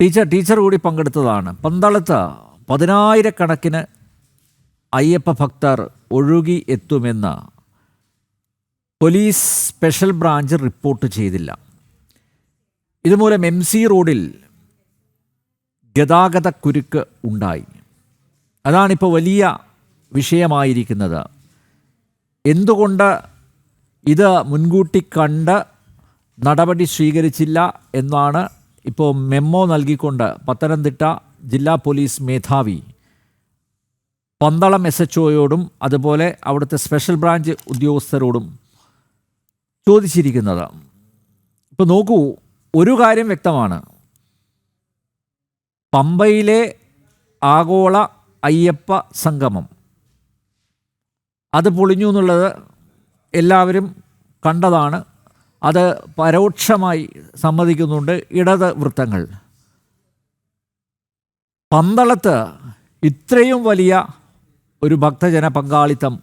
Teacher teacher കൂടി പങ്കെടുത്തതാണ്. പന്തളത്ത് പതിനായിരക്കണക്കിന് അയ്യപ്പ ഭക്തർ ഒഴുകി എത്തുമെന്ന് പോലീസ് സ്പെഷ്യൽ ബ്രാഞ്ച് റിപ്പോർട്ട് ചെയ്തില്ല. ഇതുമൂലം എം സി റോഡിൽ ഗതാഗത കുരുക്ക് ഉണ്ടായി. അതാണിപ്പോൾ വലിയ വിഷയമായിരിക്കുന്നത്. എന്തുകൊണ്ട് ഇത് മുൻകൂട്ടി കണ്ട് നടപടി സ്വീകരിച്ചില്ല എന്നാണ് ഇപ്പോൾ മെമ്മോ നൽകിക്കൊണ്ട് പത്തനംതിട്ട ജില്ലാ പോലീസ് മേധാവി പന്തളം എസ് എച്ച് ഒയോടും അതുപോലെ അവിടുത്തെ സ്പെഷ്യൽ ബ്രാഞ്ച് ഉദ്യോഗസ്ഥരോടും ചോദിച്ചിരിക്കുന്നത്. ഇപ്പോൾ നോക്കൂ ഒരു കാര്യം വ്യക്തമാണ്. പമ്പയിലെ ആഗോള അയ്യപ്പ സംഗമം. അത് പൊളിഞ്ഞു എന്നുള്ളത് എല്ലാവരും കണ്ടതാണ്. അത് പരോക്ഷമായി സമ്മതിക്കുന്നുണ്ട് ഇടത് വൃത്തങ്ങൾ. പന്തളത്ത് ഇത്രയും വലിയ ഒരു ഭക്തജന പങ്കാളിത്തം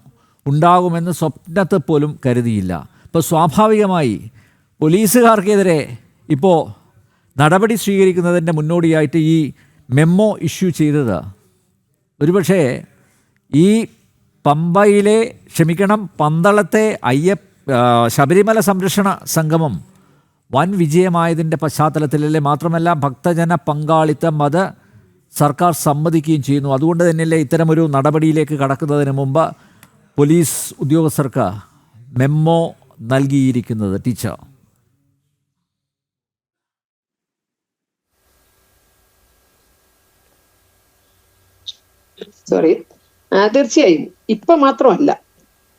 ഉണ്ടാകുമെന്ന് സ്വപ്നത്തെ പോലും കരുതിയില്ല. ഇപ്പോൾ സ്വാഭാവികമായി പോലീസുകാർക്കെതിരെ ഇപ്പോൾ നടപടി സ്വീകരിക്കുന്നതിന്റെ മുന്നോടിയായിട്ട് ഈ മെമ്മോ ഇഷ്യൂ ചെയ്തത്. ഒരുപക്ഷേ ഈ പമ്പയിലെ ക്ഷമിക്കണം പന്തളത്തെ അയ്യപ്പ ശബരിമല സംരക്ഷണ സംഗമം വൻ വിജയമായതിന്റെ പശ്ചാത്തലത്തിലല്ലേ മാത്രമല്ല ഭക്തജന പങ്കാളിത്തം അത് സർക്കാർ സമ്മതിക്കുകയും ചെയ്യുന്നു. അതുകൊണ്ട് തന്നെയല്ലേ ഇത്തരമൊരു നടപടിയിലേക്ക് കടക്കുന്നതിന് മുമ്പ് പോലീസ് ഉദ്യോഗസ്ഥർക്ക് മെമ്മോ നൽകിയിരിക്കുന്നത് ടീച്ചർ. സോറി തീർച്ചയായും. ഇപ്പൊ മാത്രമല്ല.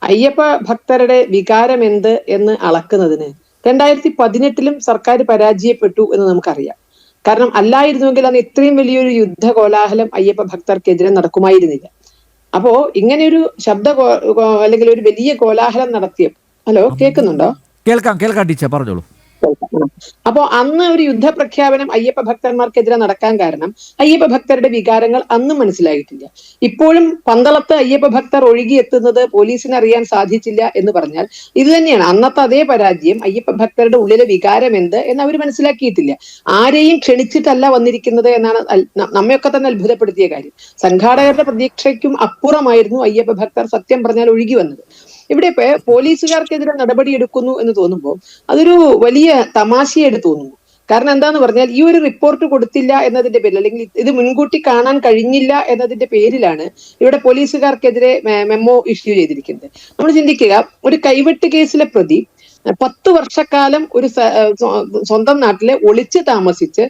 അയ്യപ്പ ഭക്തരുടെ വികാരം എന്ത് എന്ന് അളക്കുന്നതിന് രണ്ടായിരത്തി പതിനെട്ടിലും സർക്കാർ പരാജയപ്പെട്ടു എന്ന് നമുക്കറിയാം. കാരണം അല്ലായിരുന്നുവെങ്കിൽ അന്ന് ഇത്രയും വലിയൊരു യുദ്ധ കോലാഹലം അയ്യപ്പ ഭക്തർക്കെതിരെ നടക്കുമായിരുന്നില്ല. അപ്പോ ഇങ്ങനെയൊരു ശബ്ദ അല്ലെങ്കിൽ ഒരു വലിയ കോലാഹലം നടത്തിയ ഹലോ കേൾക്കുന്നുണ്ടോ? കേൾക്കാം കേൾക്കാം ടീച്ചർ പറഞ്ഞോളൂ. അപ്പോ അന്ന് ഒരു യുദ്ധ പ്രഖ്യാപനം അയ്യപ്പ ഭക്തന്മാർക്കെതിരെ നടക്കാൻ കാരണം അയ്യപ്പ ഭക്തരുടെ വികാരങ്ങൾ അന്നും മനസ്സിലായിട്ടില്ല. ഇപ്പോഴും പന്തളത്ത് അയ്യപ്പ ഭക്തർ ഒഴുകി എത്തുന്നത് പോലീസിന് അറിയാൻ സാധിച്ചില്ല എന്ന് പറഞ്ഞാൽ ഇത് തന്നെയാണ്. അന്നത്തെ അതേ പരാജയം അയ്യപ്പ ഭക്തരുടെ ഉള്ളിലെ വികാരം എന്ത് എന്ന് അവർ മനസ്സിലാക്കിയിട്ടില്ല. ആരെയും ക്ഷണിച്ചിട്ടല്ല വന്നിരിക്കുന്നത് എന്നാണ് നമ്മയൊക്കെ തന്നെ അത്ഭുതപ്പെടുത്തിയ കാര്യം. സംഘാടകരുടെ പ്രതീക്ഷയ്ക്കും അപ്പുറമായിരുന്നു അയ്യപ്പ ഭക്തർ സത്യം പറഞ്ഞാൽ ഒഴുകി വന്നത്. ഇവിടെ പോലീസുകാർക്കെതിരെ നടപടി എടുക്കുന്നു എന്ന് തോന്നുമ്പോൾ അതൊരു വലിയ തമാശയായിട്ട് തോന്നുന്നു. കാരണം എന്താന്ന് പറഞ്ഞാൽ ഈ ഒരു റിപ്പോർട്ട് കൊടുത്തില്ല എന്നതിന്റെ പേരിൽ അല്ലെങ്കിൽ ഇത് മുൻകൂട്ടി കാണാൻ കഴിഞ്ഞില്ല എന്നതിന്റെ പേരിലാണ് ഇവിടെ പോലീസുകാർക്കെതിരെ മെമ്മോ ഇഷ്യൂ ചെയ്തിരിക്കുന്നത്. നമ്മൾ ചിന്തിക്കുക ഒരു കൈവെട്ട് കേസിലെ പ്രതി പത്ത് വർഷക്കാലം ഒരു സ്വന്തം നാട്ടിലെ ഒളിച്ച് താമസിച്ച്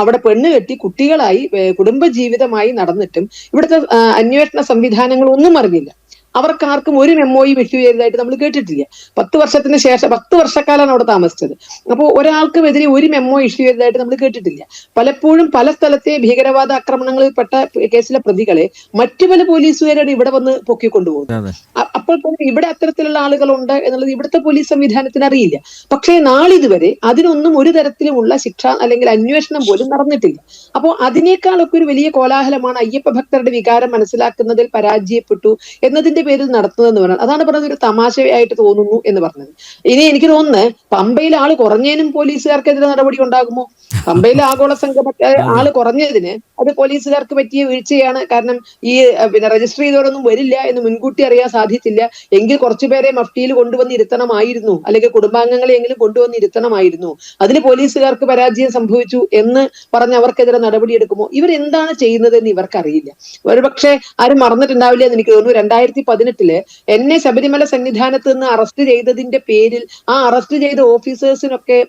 അവിടെ പെണ്ണ് കെട്ടി കുട്ടികളായി കുടുംബജീവിതമായി നടന്നിട്ടും ഇവിടുത്തെ അന്വേഷണ സംവിധാനങ്ങൾ ഒന്നും അറിഞ്ഞില്ല. അവർക്ക് ആർക്കും ഒരു മെമ്മോയും ഇഷ്യൂ ചെയ്തതായിട്ട് നമ്മൾ കേട്ടിട്ടില്ല? പത്ത് വർഷത്തിന് ശേഷം പത്ത് വർഷക്കാലാണ് അവിടെ താമസിച്ചത്. അപ്പോൾ ഒരാൾക്ക് എതിരെ ഒരു മെമ്മോ ഇഷ്യൂ ചെയ്തതായിട്ട് നമ്മൾ കേട്ടിട്ടില്ല? പലപ്പോഴും പല സ്ഥലത്തെ ഭീകരവാദ ആക്രമണങ്ങളിൽ പെട്ട കേസിലെ പ്രതികളെ മറ്റു പല പോലീസുകാരാണ് ഇവിടെ വന്ന് പൊക്കിക്കൊണ്ടുപോകുന്നത് അപ്പോൾ തന്നെ ഇവിടെ അത്തരത്തിലുള്ള ആളുകളുണ്ട് എന്നുള്ളത് ഇവിടുത്തെ പോലീസ് സംവിധാനത്തിന് അറിയില്ല. പക്ഷേ നാളിതുവരെ അതിനൊന്നും ഒരു തരത്തിലുമുള്ള ശിക്ഷ അല്ലെങ്കിൽ അന്വേഷണം പോലും നടന്നിട്ടില്ല. അപ്പോൾ അതിനേക്കാളൊക്കെ ഒരു വലിയ കോലാഹലമാണ് അയ്യപ്പ ഭക്തരുടെ വികാരം മനസ്സിലാക്കുന്നതിൽ പരാജയപ്പെട്ടു എന്നതിന്റെ പേരിൽ നടത്തുന്നതെന്ന് പറഞ്ഞാൽ അതാണ് പറഞ്ഞത് ഒരു തമാശയായിട്ട് തോന്നുന്നു എന്ന് പറഞ്ഞത്. ഇനി എനിക്ക് തോന്നുന്നത് പമ്പയിൽ ആൾ കുറഞ്ഞതിനും പോലീസുകാർക്കെതിരെ നടപടി ഉണ്ടാകുമോ? പമ്പയിലെ ആഗോള സംഘമൊക്കെ ആൾ കുറഞ്ഞതിന് അത് പോലീസുകാർക്ക് പറ്റിയ വീഴ്ചയാണ്. കാരണം ഈ പിന്നെ രജിസ്റ്റർ ചെയ്തവരൊന്നും വരില്ല എന്ന് മുൻകൂട്ടി അറിയാൻ സാധിച്ചില്ല. എങ്കിൽ കുറച്ചുപേരെ മഫ്റ്റിയിൽ കൊണ്ടുവന്ന് ഇരുത്തണമായിരുന്നു അല്ലെങ്കിൽ കുടുംബാംഗങ്ങളെ എങ്കിലും കൊണ്ടുവന്ന് ഇരുത്തണമായിരുന്നു അതിന് പോലീസുകാർക്ക് പരാജയം സംഭവിച്ചു എന്ന് പറഞ്ഞ് അവർക്കെതിരെ നടപടിയെടുക്കുമോ ഇവർ എന്താണ് ചെയ്യുന്നത് എന്ന് ഇവർക്കറിയില്ല. ഒരുപക്ഷെ ആരും മറന്നിട്ടുണ്ടാവില്ല എന്ന് എനിക്ക് തോന്നുന്നു. രണ്ടായിരത്തി പതിനെട്ടിൽ എന്നെ ശബരിമല സന്നിധാനത്ത് നിന്ന് അറസ്റ്റ് ചെയ്തതിന്റെ പേരിൽ ആ അറസ്റ്റ് ചെയ്ത ഓഫീസേഴ്സിനൊക്കെ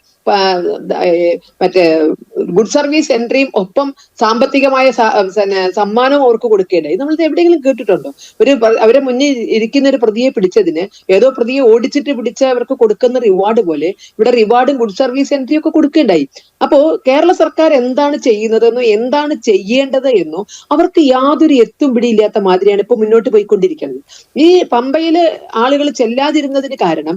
മറ്റേ ഗുഡ് സർവീസ് എൻട്രിയും ഒപ്പം സാമ്പത്തികമായ സമ്മാനവും അവർക്ക് കൊടുക്കേണ്ടത് നമ്മൾ എവിടെയെങ്കിലും കേട്ടിട്ടുണ്ടോ? ഒരു അവരെ മുന്നിൽ ഇരിക്കുന്ന ഒരു പ്രതിയെ പിടിച്ചതിന് ഏതോ പ്രതിയെ ഓടിച്ചിട്ട് പിടിച്ച അവർക്ക് കൊടുക്കുന്ന റിവാർഡ് പോലെ ഇവിടെ റിവാർഡും ഗുഡ് സർവീസ് എൻട്രിയും ഒക്കെ കൊടുക്കേണ്ടായി. അപ്പോ കേരള സർക്കാർ എന്താണ് ചെയ്യുന്നതെന്നോ എന്താണ് ചെയ്യേണ്ടത് എന്നോ അവർക്ക് യാതൊരു എത്തും പിടിയില്ലാത്ത മാതിരിയാണ് ഇപ്പൊ മുന്നോട്ട് പോയിക്കൊണ്ടിരിക്കുന്നത്. ഈ പമ്പയിൽ ആളുകൾ ചെല്ലാതിരുന്നതിന് കാരണം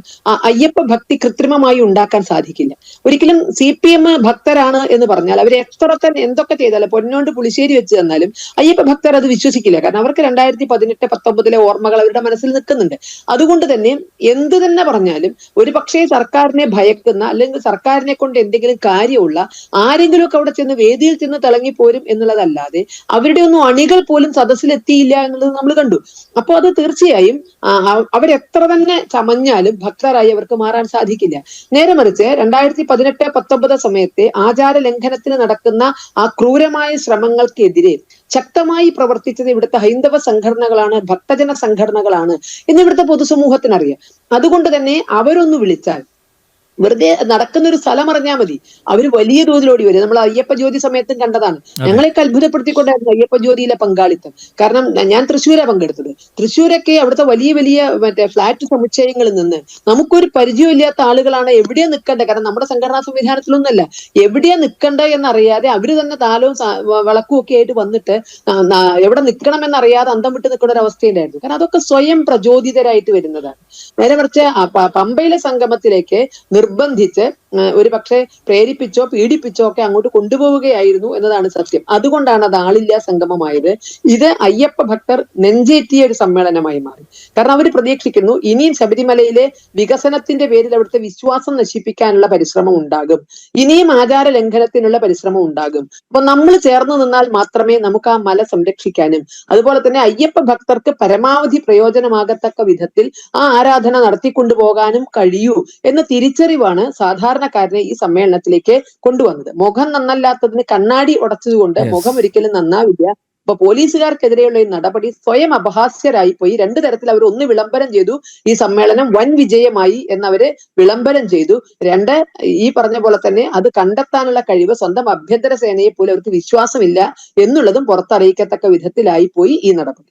അയ്യപ്പ ഭക്തി കൃത്രിമമായി ഉണ്ടാക്കാൻ സാധിക്കില്ല. ഒരിക്കലും സി പി എം ഭക്തരാണ് എന്ന് പറഞ്ഞാൽ അവർ എത്ര തന്നെ എന്തൊക്കെ ചെയ്താലും പൊന്നോണ്ട് പുളിശ്ശേരി വെച്ച് തന്നാലും അയ്യപ്പ ഭക്തർ അത് വിശ്വസിക്കില്ല. കാരണം അവർക്ക് രണ്ടായിരത്തി പതിനെട്ട് പത്തൊമ്പതിലെ ഓർമ്മകൾ അവരുടെ മനസ്സിൽ നിൽക്കുന്നുണ്ട്. അതുകൊണ്ട് തന്നെ എന്ത് തന്നെ പറഞ്ഞാലും ഒരു പക്ഷേ സർക്കാരിനെ ഭയക്കുന്ന അല്ലെങ്കിൽ സർക്കാരിനെ കൊണ്ട് എന്തെങ്കിലും കാര്യമുള്ള ആരെങ്കിലും ഒക്കെ അവിടെ ചെന്ന് വേദിയിൽ ചെന്ന് തിളങ്ങിപ്പോരും എന്നുള്ളതല്ലാതെ അവരുടെ ഒന്നും അണികൾ പോലും സദസ്സിലെത്തിയില്ല എന്നുള്ളത് നമ്മൾ കണ്ടു. അപ്പോൾ അത് തീർച്ചയായും അവരെത്ര തന്നെ ചമഞ്ഞാലും ഭക്തരായി അവർക്ക് മാറാൻ സാധിക്കില്ല. നേരെ മറിച്ച് രണ്ടായിരത്തി പതിനെട്ട് പത്തൊമ്പത് സമയത്തെ ആചാര ലംഘനത്തിന് നടക്കുന്ന ആ ക്രൂരമായ ശ്രമങ്ങൾക്കെതിരെ ശക്തമായി പ്രവർത്തിച്ചത് ഇവിടുത്തെ ഹൈന്ദവ സംഘടനകളാണ് ഭക്തജന സംഘടനകളാണ് എന്ന് ഇവിടുത്തെ പൊതുസമൂഹത്തിന് അറിയാം അതുകൊണ്ട് തന്നെ അവരൊന്ന് വിളിച്ചാൽ വെറുതെ നടക്കുന്ന ഒരു സ്ഥലം അറിഞ്ഞാൽ മതി. അവർ വലിയ തോതിൽ ഓടി വരും. നമ്മൾ അയ്യപ്പ ജ്യോതി സമയത്തും കണ്ടതാണ്. ഞങ്ങളെയൊക്കെ അത്ഭുതപ്പെടുത്തിക്കൊണ്ടായിരുന്നു അയ്യപ്പ ജ്യോതിയിലെ പങ്കാളിത്തം. കാരണം ഞാൻ തൃശ്ശൂരാ പങ്കെടുത്തത്. തൃശ്ശൂരൊക്കെ അവിടുത്തെ വലിയ വലിയ മറ്റേ ഫ്ലാറ്റ് സമുച്ചയങ്ങളിൽ നിന്ന് നമുക്കൊരു പരിചയമില്ലാത്ത ആളുകളാണ് എവിടെയാ നിൽക്കേണ്ടത് കാരണം നമ്മുടെ സംഘടനാ സംവിധാനത്തിലൊന്നല്ല എവിടെയാ നിൽക്കേണ്ട എന്നറിയാതെ അവർ തന്നെ താലവും വിളക്കും ഒക്കെ ആയിട്ട് വന്നിട്ട് എവിടെ നിൽക്കണം എന്നറിയാതെ അന്തം വിട്ട് നിൽക്കുന്ന ഒരു അവസ്ഥയുണ്ടായിരുന്നു. കാരണം അതൊക്കെ സ്വയം പ്രചോദിതരായിട്ട് വരുന്നതാണ്. നേരെ മറിച്ച് പമ്പയിലെ സംഗമത്തിലേക്ക് നിർബന്ധിച്ച് ഒരു പക്ഷേ പ്രേരിപ്പിച്ചോ പീഡിപ്പിച്ചോ ഒക്കെ അങ്ങോട്ട് കൊണ്ടുപോവുകയായിരുന്നു എന്നതാണ് സത്യം. അതുകൊണ്ടാണ് അത് ആളില്ല സംഗമമായത്. ഇത് അയ്യപ്പ ഭക്തർ നെഞ്ചേറ്റിയ ഒരു സമ്മേളനമായി മാറി. കാരണം അവർ പ്രതീക്ഷിക്കുന്നു ഇനിയും ശബരിമലയിലെ വികസനത്തിന്റെ പേരിൽ അവിടുത്തെ വിശ്വാസം നശിപ്പിക്കാനുള്ള പരിശ്രമം ഉണ്ടാകും. ഇനിയും ആചാര ലംഘനത്തിനുള്ള പരിശ്രമം ഉണ്ടാകും. അപ്പൊ നമ്മൾ ചേർന്ന് നിന്നാൽ മാത്രമേ നമുക്ക് ആ മല സംരക്ഷിക്കാനും അതുപോലെ തന്നെ അയ്യപ്പ ഭക്തർക്ക് പരമാവധി പ്രയോജനമാകത്തക്ക വിധത്തിൽ ആ ആരാധന നടത്തിക്കൊണ്ടുപോകാനും കഴിയൂ എന്ന് എന്ന തിരിച്ചറിവാണ് സാധാരണക്കാരനെ ഈ സമ്മേളനത്തിലേക്ക് കൊണ്ടുവന്നത്. മുഖം നന്നല്ലാത്തതിന് കണ്ണാടി ഉടച്ചതുകൊണ്ട് മുഖം ഒരിക്കലും നന്നാവില്ല. അപ്പൊ പോലീസുകാർക്കെതിരെയുള്ള ഈ നടപടി സ്വയം അപഹാസ്യരായി പോയി. രണ്ടു തരത്തിൽ അവർ ഒന്ന് വിളംബരം ചെയ്തു. ഈ സമ്മേളനം വൻ വിജയമായി എന്നവര് വിളംബരം ചെയ്തു. രണ്ട് ഈ പറഞ്ഞ പോലെ തന്നെ അത് കണ്ടെത്താനുള്ള കഴിവ് സ്വന്തം ആഭ്യന്തര സേനയെ പോലെ അവർക്ക് വിശ്വാസമില്ല എന്നുള്ളതും പുറത്തറിയിക്കത്തക്ക വിധത്തിലായി പോയി ഈ നടപടി.